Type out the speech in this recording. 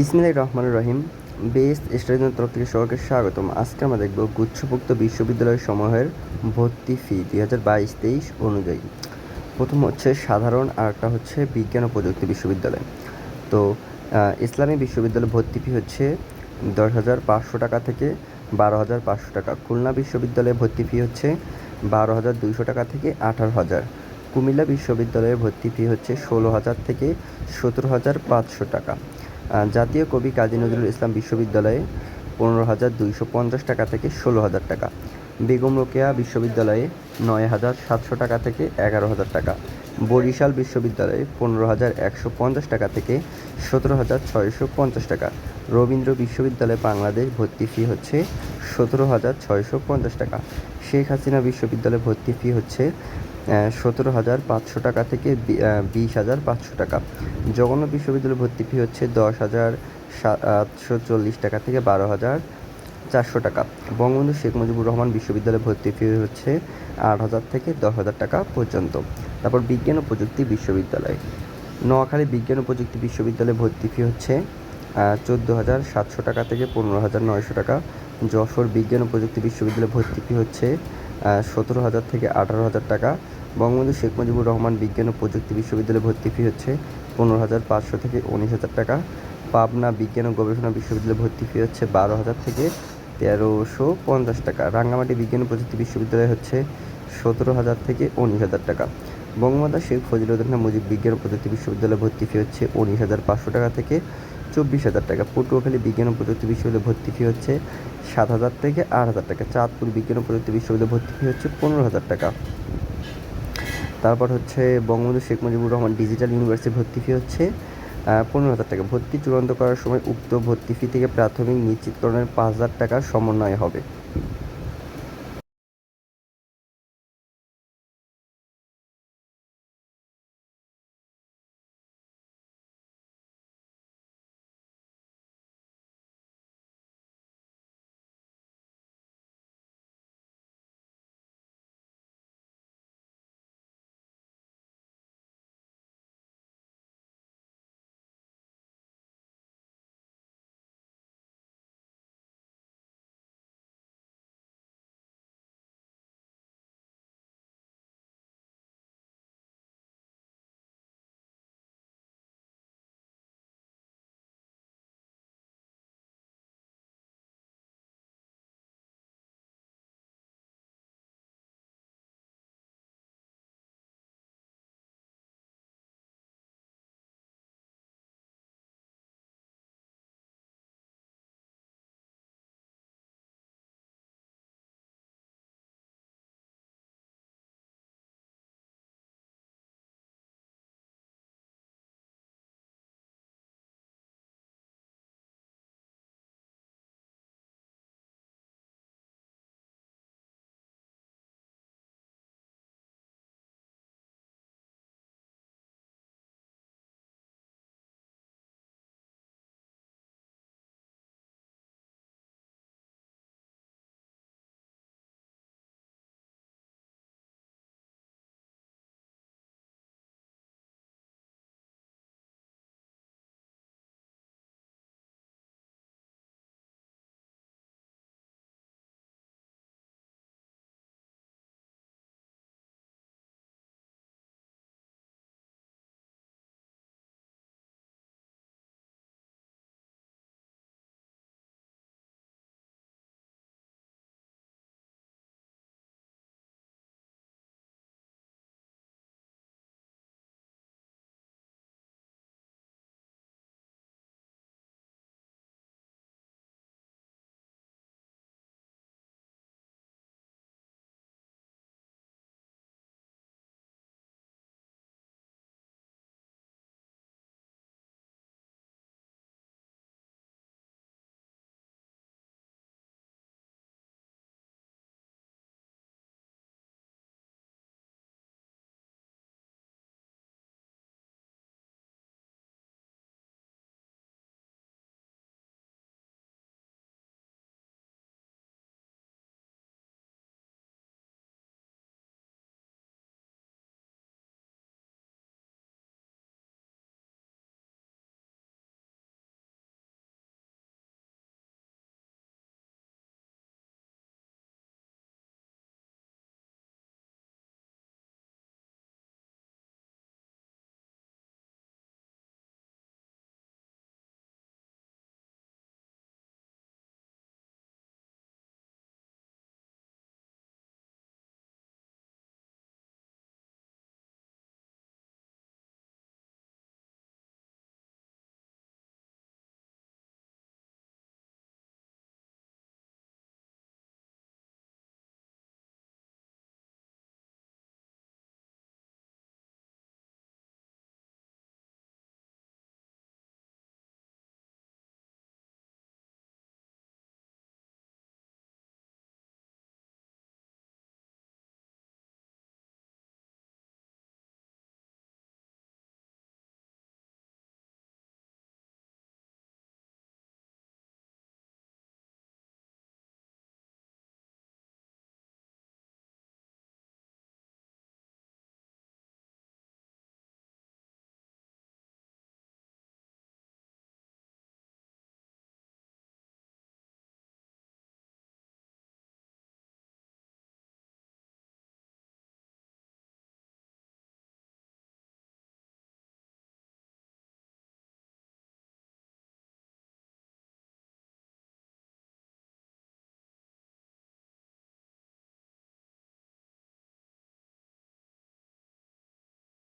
ইসমিল্লাহ রহমান রহিম, বেস্ট স্টুডেন্টের তরফ থেকে সবাইকে স্বাগতম। আজকে আমরা দেখব গুচ্ছভুক্ত বিশ্ববিদ্যালয় সমূহের ভর্তি ফি দুই হাজার বাইশ তেইশ অনুযায়ী। প্রথম হচ্ছে সাধারণ আর একটা হচ্ছে বিজ্ঞান ও প্রযুক্তি বিশ্ববিদ্যালয়। তো ইসলামী বিশ্ববিদ্যালয় ভর্তি ফি হচ্ছে দশ হাজার পাঁচশো টাকা থেকে বারো হাজার পাঁচশো টাকা। খুলনা বিশ্ববিদ্যালয়ে ভর্তি ফি হচ্ছে বারো হাজার দুইশো টাকা থেকে আঠারো হাজার। কুমিল্লা বিশ্ববিদ্যালয়ে ভর্তি ফি হচ্ছে ষোলো হাজার থেকে সতেরো হাজার পাঁচশো টাকা। জাতীয় কবি কাজী নজরুল ইসলাম বিশ্ববিদ্যালয়ে পনেরো হাজার দুইশো পঞ্চাশ টাকা থেকে ষোলো হাজার টাকা। বেগম রোকেয়া বিশ্ববিদ্যালয়ে নয় হাজার সাতশো টাকা থেকে এগারো হাজার টাকা। বরিশাল বিশ্ববিদ্যালয়ে পনেরো হাজার একশো পঞ্চাশ টাকা থেকে সতেরো হাজার ছয়শো পঞ্চাশ টাকা। রবীন্দ্র বিশ্ববিদ্যালয়ে বাংলাদেশ ভর্তি ফি হচ্ছে সতেরো হাজার ছয়শো পঞ্চাশ টাকা। শেখ হাসিনা বিশ্ববিদ্যালয়ে ভর্তি ফি হচ্ছে সতেরো হাজার পাঁচশো টাকা থেকে বিশ হাজার পাঁচশো টাকা। জগন্নাথ বিশ্ববিদ্যালয়ে ভর্তি ফি হচ্ছে দশ হাজার সাতশো চল্লিশ টাকা থেকে বারো হাজার চারশো টাকা। বঙ্গবন্ধু শেখ মুজিবুর রহমান বিশ্ববিদ্যালয়ে ভর্তি ফি হচ্ছে আট হাজার থেকে দশ হাজার টাকা পর্যন্ত। তারপর বিজ্ঞান ও প্রযুক্তি বিশ্ববিদ্যালয়। নোয়াখালী বিজ্ঞান ও প্রযুক্তি বিশ্ববিদ্যালয়ে ভর্তি ফি হচ্ছে চোদ্দ হাজার সাতশো টাকা থেকে পনেরো হাজার নয়শো টাকা। যশোর বিজ্ঞান ও প্রযুক্তি বিশ্ববিদ্যালয়ে ভর্তি ফি হচ্ছে সতেরো হাজার থেকে আঠারো হাজার টাকা। বঙ্গবন্ধু শেখ মুজিবুর রহমান বিজ্ঞান ও প্রযুক্তি বিশ্ববিদ্যালয়ে ভর্তি ফি হচ্ছে পনেরো হাজার পাঁচশো থেকে উনিশ হাজার টাকা। পাবনা বিজ্ঞান ও গবেষণা বিশ্ববিদ্যালয়ে ভর্তি ফি হচ্ছে বারো হাজার থেকে তেরোশো পঞ্চাশ টাকা। রাঙ্গামাটি বিজ্ঞান ও প্রযুক্তি বিশ্ববিদ্যালয় হচ্ছে সতেরো হাজার থেকে উনিশ হাজার টাকা। বঙ্গমাতা শেখ ফজিলুদ্দিন মুজিব বিজ্ঞান ও প্রযুক্তি বিশ্ববিদ্যালয়ে ভর্তি ফি হচ্ছে উনিশ হাজার পাঁচশো টাকা থেকে চব্বিশ হাজার টাকা। পটুয়াখালী বিজ্ঞান ও প্রযুক্তি বিশ্ববিদ্যালয়ে ভর্তি ফি হচ্ছে সাত হাজার থেকে আট হাজার টাকা। চাঁদপুর বিজ্ঞান ও প্রযুক্তি বিশ্ববিদ্যালয়ে ভর্তি ফি হচ্ছে পনেরো হাজার টাকা। তারপর হচ্ছে বঙ্গবন্ধু শেখ মুজিবুর রহমান ডিজিটাল ইউনিভার্সিটি ভর্তি ফি হচ্ছে পনেরো হাজার টাকা। ভর্তি চূড়ান্ত করার সময় উক্ত ভর্তি ফি থেকে প্রাথমিক নিশ্চিতকরণের পাঁচ হাজার টাকার সমন্বয় হবে।